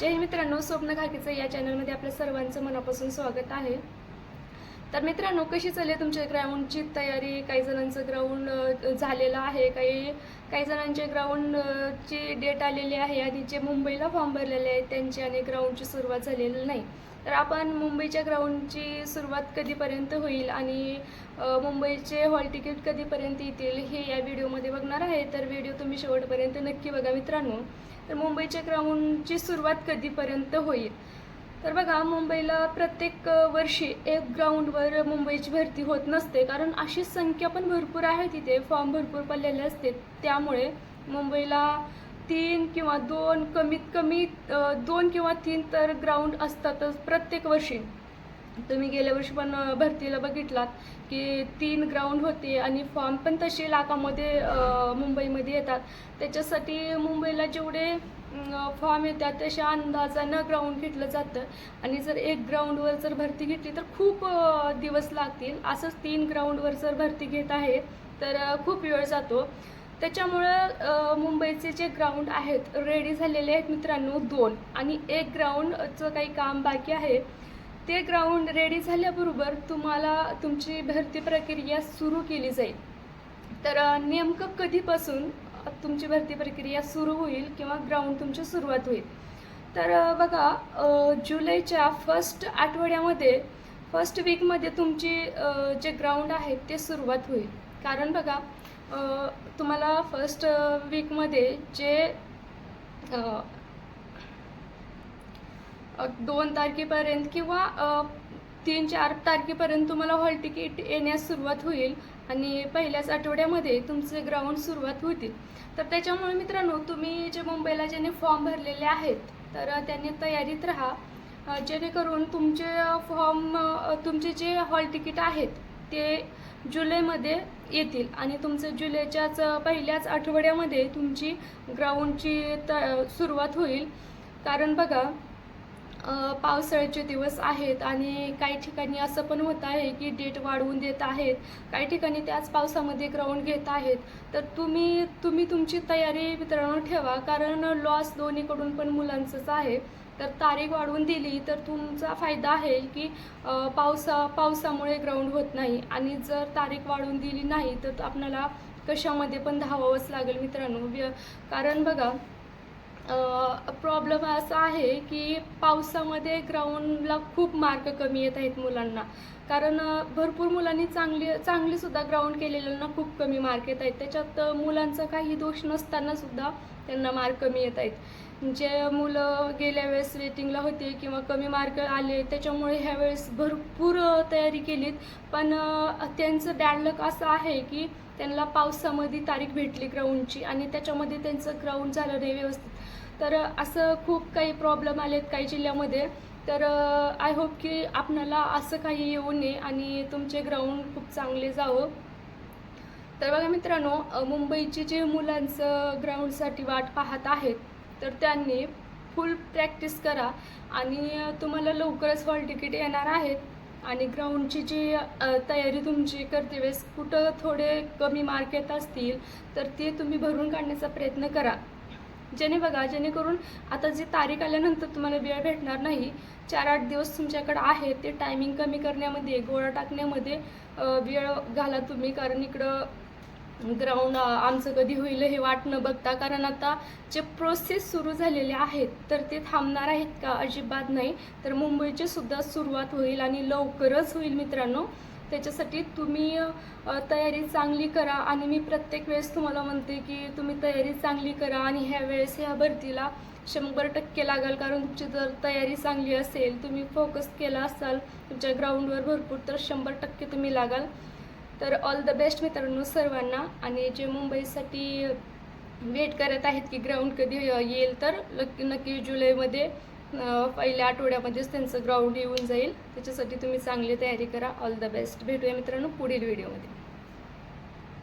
जय मित्रांनो स्वप्न घाकीचं या चॅनलमध्ये आपल्या सर्वांचं मनापासून स्वागत आहे. तर मित्रांनो कशी चालली आहे तुमच्या ग्राउंडची तयारी? काही जणांचं ग्राउंड झालेलं आहे काही काही जणांचे ग्राउंडची डेट आलेली आहे. आणि जे मुंबईला फॉर्म भरलेले आहेत त्यांची आणि ग्राउंडची सुरुवात झालेली नाही. तर आपण मुंबईच्या ग्राउंडची सुरुवात कधीपर्यंत होईल आणि मुंबईचे हॉल तिकीट कधीपर्यंत येतील हे या व्हिडिओमध्ये बघणार आहे. तर व्हिडिओ तुम्ही शेवटपर्यंत नक्की बघा मित्रांनो. तर मुंबईच्या ग्राउंडची सुरुवात कधीपर्यंत होईल? तर बघा मुंबईला प्रत्येक वर्षी एक ग्राउंडवर मुंबईची भरती होत नसते. कारण अशी संख्या पण भरपूर आहे तिथे. फॉर्म भरपूर पडलेले असते. त्यामुळे मुंबईला तीन किंवा दोन कमीत कमी दोन किंवा तीन तर ग्राउंड असतातच प्रत्येक वर्षी. तुम्ही गेल्या वर्षी पण भरतीला बघितलात की तीन ग्राउंड होते आणि फॉर्म पण तसे लाखामध्ये मुंबईमध्ये येतात. त्याच्यासाठी मुंबईला जेवढे फॉर्म येतात तशा अंदाजानं ग्राउंड घेतलं जातं. आणि जर एक ग्राउंडवर जर भरती घेतली तर खूप दिवस लागतील. असंच तीन ग्राउंडवर जर भरती घेत आहे तर खूप वेळ जातो. त्याच्यामुळं मुंबईचे जे ग्राउंड आहेत रेडी झालेले आहेत मित्रांनो दोन. आणि एक ग्राउंडचं काही काम बाकी आहे. ते ग्राउंड रेडी झाल्याबरोबर तुम्हाला तुमची भरती प्रक्रिया सुरू केली जाईल. तर नेमकं कधीपासून तुमची भरती प्रक्रिया सुरू होईल किंवा ग्राउंड तुमची सुरुवात होईल. तर बघा जुलैच्या फर्स्ट आठवड्यामध्ये फर्स्ट वीकमध्ये तुमची जे ग्राउंड आहे ते सुरुवात होईल. कारण बघा तुम्हाला फर्स्ट वीकमध्ये जे दोन तारखेपर्यंत किंवा तीन चार तारखेपर्यंत तुम्हाला हॉल तिकीट येण्यास सुरुवात होईल आणि पहिल्याच आठवड्यामध्ये तुमचे ग्राउंड सुरुवात होतील. तर त्याच्यामुळे मित्रांनो तुम्ही जे मुंबईला ज्यांनी फॉर्म भरलेले आहेत तर त्यांनी तयारीत राहा. जेणेकरून तुमचे फॉर्म तुमचे जे हॉल तिकीट आहेत ते जुलैमध्ये येतील. आणि तुमचं जुलैच्याच पहिल्याच आठवड्यामध्ये तुमची ग्राउंडची त सुरुवात होईल. कारण बघा पावसाळ्याचे दिवस आहेत आणि काही ठिकाणी असं पण होत आहे की डेट वाढवून देत आहेत. काही ठिकाणी त्याच पावसामध्ये ग्राउंड घेत आहेत. तर तुम्ही तुम्ही तुमची तयारी मित्रांनो ठेवा. कारण लॉस दोन्हीकडून पण मुलांचंच आहे. तर तारीख वाढवून दिली तर तुमचा फायदा आहे की पावसा पावसामुळे ग्राउंड होत नाही. आणि जर तारीख वाढवून दिली नाही तर आपल्याला कशामध्ये पण धावावंच लागेल मित्रांनो. कारण बघा प्रॉब्लेम असा आहे की पावसामध्ये ग्राउंडला खूप मार्क कमी येत आहेत मुलांना. कारण भरपूर मुलांनी चांगली चांगलीसुद्धा ग्राउंड केलेल्यांना खूप कमी मार्क येत आहेत. त्याच्यात मुलांचा काही दोष नसतानासुद्धा त्यांना मार्क कमी येत आहेत. जे मुलं गेल्या वेळेस वेटिंगला होते किंवा कमी मार्क आले त्याच्यामुळे ह्या वेळेस भरपूर तयारी केलीत. पण त्यांचं बॅड लक असं आहे की त्यांना पावसामध्ये तारीख भेटली ग्राउंडची आणि त्याच्यामध्ये त्यांचं ग्राउंड झालं नाही व्यवस्थित. तर असं खूप काही प्रॉब्लेम आलेत काही जिल्ह्यामध्ये. तर आय होप की आपणाला असं काही येऊ नये आणि तुमचे ग्राउंड खूप चांगले जावं. तर बघा मित्रांनो मुंबईचे जे मुलांचं ग्राउंडसाठी वाट पाहत आहेत तर त्यांनी फुल प्रॅक्टिस करा आणि तुम्हाला लवकरच हॉल तिकीट येणार आहेत. आणि ग्राउंडची जी तयारी तुमची करते वेळेस कुठं थोडे कमी मार्क येत असतील तर ते तुम्ही भरून काढण्याचा प्रयत्न करा. जेणे बघा जेणेकरून आता जी तारीख आल्यानंतर तुम्हाला वेळ भेटणार नाही चार आठ दिवस तुमच्याकडे आहे ते टायमिंग कमी करण्यामध्ये गोळा टाकण्यामध्ये वेळ घाला तुम्ही. कारण इकडं ग्राउंड आमचं कधी होईल हे वाट न बघता. कारण आता जे प्रोसेस सुरू झालेले आहेत तर ते थांबणार आहेत का? अजिबात नाही. तर मुंबईची सुद्धा सुरुवात होईल आणि लवकरच होईल मित्रांनो. त्याच्यासाठी तुम्ही तयारी चांगली करा आणि मी प्रत्येक वेळेस तुम्हाला म्हणते की तुम्ही तयारी चांगली करा आणि ह्या वेळेस ह्या भरतीला शंभर टक्के लागाल. कारण तुमची जर तयारी चांगली असेल तुम्ही फोकस केला असाल तुमच्या ग्राउंडवर भरपूर तर शंभर टक्के तुम्ही लागाल. तर ऑल द बेस्ट मित्रांनो सर्वांना. आणि जे मुंबईसाठी वेट करत आहेत की ग्राउंड कधी येईल तर नक्की नक्की जुलैमध्ये पहिल्या आठवड्यामध्येच त्यांचं ग्राउंड येऊन जाईल. त्याच्यासाठी तुम्ही चांगली तयारी करा. ऑल द बेस्ट भेटूया मित्रांनो पुढील व्हिडिओमध्ये